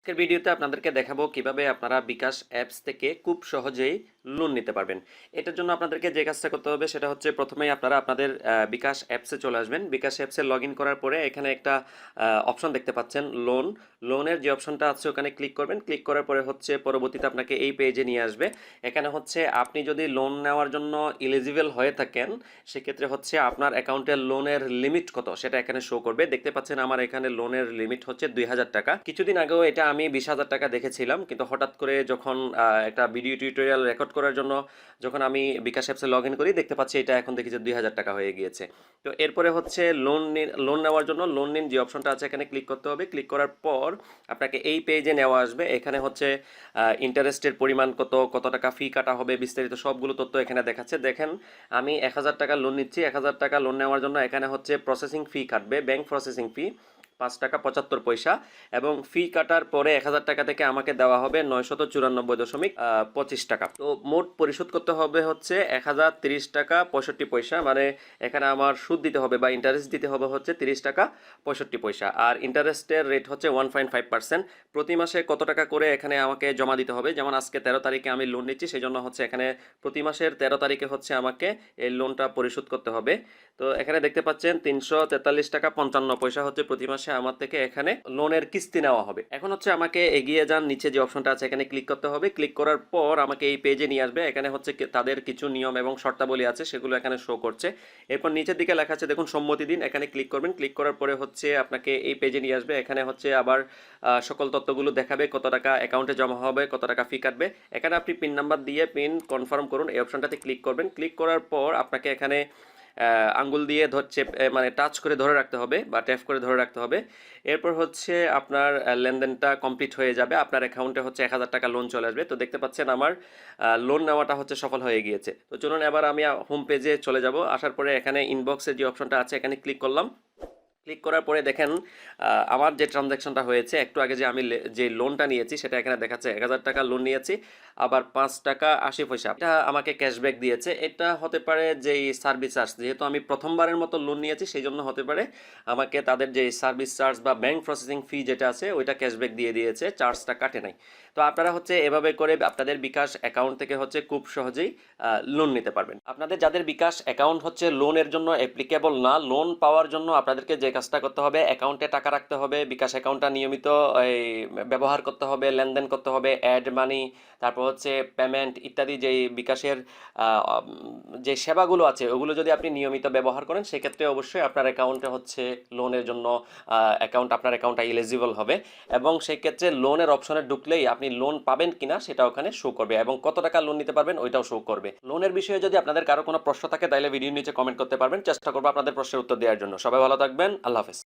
আজকের ভিডিওতে আপনাদেরকে দেখাবো কীভাবে আপনারা বিকাশ অ্যাপস থেকে খুব সহজেই লোন নিতে পারবেন। এটার জন্য আপনাদেরকে যে কাজটা করতে হবে সেটা হচ্ছে প্রথমেই আপনারা আপনাদের বিকাশ অ্যাপসে চলে আসবেন। বিকাশ অ্যাপসে লগ করার পরে এখানে একটা অপশন দেখতে পাচ্ছেন লোন লোনের যে অপশনটা আছে ওখানে ক্লিক করবেন। ক্লিক করার পরে হচ্ছে পরবর্তীতে আপনাকে এই পেজে নিয়ে আসবে। এখানে হচ্ছে আপনি যদি লোন নেওয়ার জন্য এলিজিবল হয়ে থাকেন, সেক্ষেত্রে হচ্ছে আপনার অ্যাকাউন্টের লোনের লিমিট কত? সেটা এখানে শো করবে। দেখতে পাচ্ছেন আমার এখানে লোনের লিমিট হচ্ছে দুই হাজার টাকা। কিছুদিন আগেও এটা আমি বিশ হাজার টাকা দেখেছিলাম, কিন্তু হঠাৎ করে যখন একটা ভিডিও টিউটোরিয়াল রেকর্ড করার জন্য যখন আমি বিকাশ অ্যাপসে লগ ইন করি, দেখতে পাচ্ছি এটা এখন দেখি যে দুই হাজার টাকা হয়ে গিয়েছে। তো এরপরে হচ্ছে লোন লোন নেওয়ার জন্য লোন নিন যে অপশনটা আছে এখানে ক্লিক করতে হবে। ক্লিক করার পর আপনাকে এই পেজে নেওয়া আসবে। এখানে হচ্ছে ইন্টারেস্টের পরিমাণ কত কত টাকা ফি কাটা হবে, বিস্তারিত সবগুলো তথ্য এখানে দেখাচ্ছে। দেখেন, আমি এক হাজার টাকা লোন নিচ্ছি। এক হাজার টাকা লোন নেওয়ার জন্য এখানে হচ্ছে প্রসেসিং ফি কাটবে ব্যাংক প্রসেসিং ফি পাঁচ টাকা পঁচাত্তর পয়সা এবং ফি কাটার পরে এক হাজার টাকা থেকে আমাকে দেওয়া হবে নয়শত চুরানব্বই দশমিক পঁচিশ টাকা। তো মোট পরিশোধ করতে হবে হচ্ছে এক হাজার তিরিশ টাকা পঁয়ষট্টি পয়সা মানে এখানে আমার সুদ দিতে হবে বা ইন্টারেস্ট দিতে হবে হচ্ছে তিরিশ টাকা পঁয়ষট্টি পয়সা। আর ইন্টারেস্টের রেট হচ্ছে ওয়ান পয়েন্ট ফাইভ পার্সেন্ট প্রতি মাসে কত টাকা করে এখানে আমাকে জমা দিতে হবে? যেমন আজকে তেরো তারিখে আমি লোন নিচ্ছি সেই জন্য হচ্ছে এখানে প্রতি মাসের তেরো তারিখে হচ্ছে আমাকে এই লোনটা পরিশোধ করতে হবে। তো এখানে দেখতে পাচ্ছেন তিনশো তেতাল্লিশ টাকা পঞ্চান্ন পয়সা হচ্ছে প্রতি মাসে আমার থেকে এখানে লোনের কিস্তি নেওয়া হবে। এখন হচ্ছে আমাকে এগিয়ে যান, নিচে যে অপশনটা আছে এখানে ক্লিক করতে হবে। ক্লিক করার পর আমাকে এই পেজে নিয়ে আসবে। এখানে হচ্ছে তাদের কিছু নিয়ম এবং শর্তাবলী আছে, সেগুলো এখানে শো করছে। এরপর নিচের দিকে লেখা আছে, দেখুন, সম্মতি দিন। এখানে ক্লিক করবেন। ক্লিক করার পরে হচ্ছে আপনাকে এই পেজে নিয়ে আসবে। এখানে হচ্ছে আবার সকল তথ্যগুলো দেখাবে, কত টাকা অ্যাকাউন্টে জমা হবে, কত টাকা ফি কাটবে। এখানে আপনি পিন নাম্বার দিয়ে পিন কনফার্ম করুন। এই অপশনটাতে ক্লিক করবেন। ক্লিক করার পর আপনাকে এখানে আঙ্গুল দিয়ে ধরছে মানে টাচ করে ধরে রাখতে হবে বা ট্যাপ করে ধরে রাখতে হবে। এরপর হচ্ছে আপনার লেনদেনটা কমপ্লিট হয়ে যাবে। আপনার অ্যাকাউন্টে হচ্ছে এক হাজার টাকা লোন চলে আসবে। তো দেখতে পাচ্ছেন আমার লোন নেওয়াটা হচ্ছে সফল হয়ে গিয়েছে। তো চলুন এবার আমি হোম পেজে চলে যাব। আসার পরে এখানে ইনবক্সের যে অপশনটা আছে, এখানে ক্লিক করলাম। ক্লিক করার পরে দেখেন আমার যে ট্রানজ্যাকশনটা হয়েছে, একটু আগে যে আমি যে লোনটা নিয়েছি, সেটা এখানে দেখাচ্ছে এক হাজার টাকা লোন নিয়েছি, আবার পাঁচ টাকা আশি পয়সা। এটা আমাকে ক্যাশব্যাক দিয়েছে। এটা হতে পারে যে সার্ভিস চার্জ, যেহেতু আমি প্রথমবারের মতো লোন নিয়েছি সেই জন্য হতে পারে আমাকে তাদের যে সার্ভিস চার্জ বা ব্যাংক প্রসেসিং ফি যেটা আছে, ওইটা ক্যাশব্যাক দিয়ে দিয়েছে, চার্জটা কাটে নাই। তো আপনারা হচ্ছে এভাবে করে আপনাদের বিকাশ অ্যাকাউন্ট থেকে হচ্ছে খুব সহজেই লোন নিতে পারবেন। আপনাদের যাদের বিকাশ অ্যাকাউন্ট হচ্ছে লোনের জন্য অ্যাপ্লিকেবল না, লোন পাওয়ার জন্য আপনাদেরকে যে কাজটা করতে হবে অ্যাকাউন্টে টাকা রাখতে হবে বিকাশ অ্যাকাউন্টটা নিয়মিত এই, ব্যবহার করতে হবে লেনদেন করতে হবে অ্যাড মানি তারপর হচ্ছে পেমেন্ট ইত্যাদি যেই বিকাশের যে সেবাগুলো আছে ওগুলো যদি আপনি নিয়মিত ব্যবহার করেন সেক্ষেত্রে অবশ্যই আপনার অ্যাকাউন্টে হচ্ছে লোনের জন্য অ্যাকাউন্ট আপনার অ্যাকাউন্টটা ইলিজিবল হবে এবং সেক্ষেত্রে লোনের অপশনে ঢুকলেই আপনি লোন পাবেন কিনা সেটা ওখানে শো করবে এবং কত টাকা লোন নিতে পারবেন ওইটাও শো করবে। লোনের বিষয়ে যদি আপনাদের কারও কোনো প্রশ্ন থাকে তাহলে ভিডিও নিচে কমেন্ট করতে পারবেন। চেষ্টা করব আপনাদের প্রশ্নের উত্তর দেওয়ার জন্য। সবাই ভালো থাকবেন। আল্লাহ হাফেজ